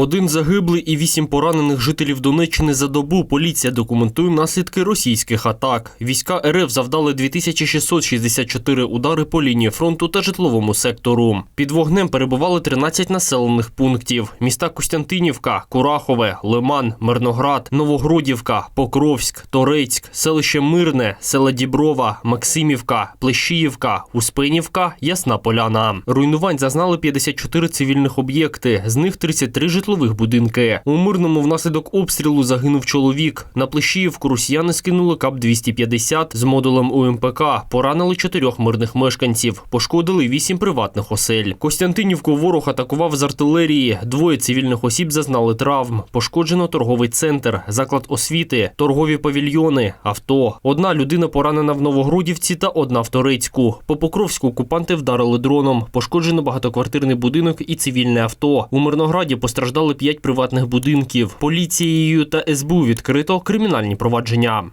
Один загиблий і вісім поранених жителів Донеччини за добу. Поліція документує наслідки російських атак. Війська РФ завдали 2664 удари по лінії фронту та житловому сектору. Під вогнем перебували 13 населених пунктів: міста Костянтинівка, Курахове, Лиман, Мирноград, Новогродівка, Покровськ, Торецьк, селище Мирне, села Діброва, Максимівка, Плещіївка, Успенівка, Ясна Поляна. Руйнувань зазнали 54 цивільних об'єкти, з них 33 житлових будинки. У Мирному внаслідок обстрілу загинув чоловік. На Плещіївку росіяни скинули КАП-250 з модулем УМПК, поранили чотирьох мирних мешканців, пошкодили вісім приватних осель. Костянтинівку ворог атакував з артилерії. Двоє цивільних осіб зазнали травм. Пошкоджено торговий центр, заклад освіти, торгові павільйони, авто. Одна людина поранена в Новогрудівці та одна в Торецьку. По Покровську окупанти вдарили дроном. Пошкоджено багатоквартирний будинок і цивільне авто. У Мирнограді постраждали п'ять приватних будинків. Поліцією та СБУ відкрито кримінальні провадження.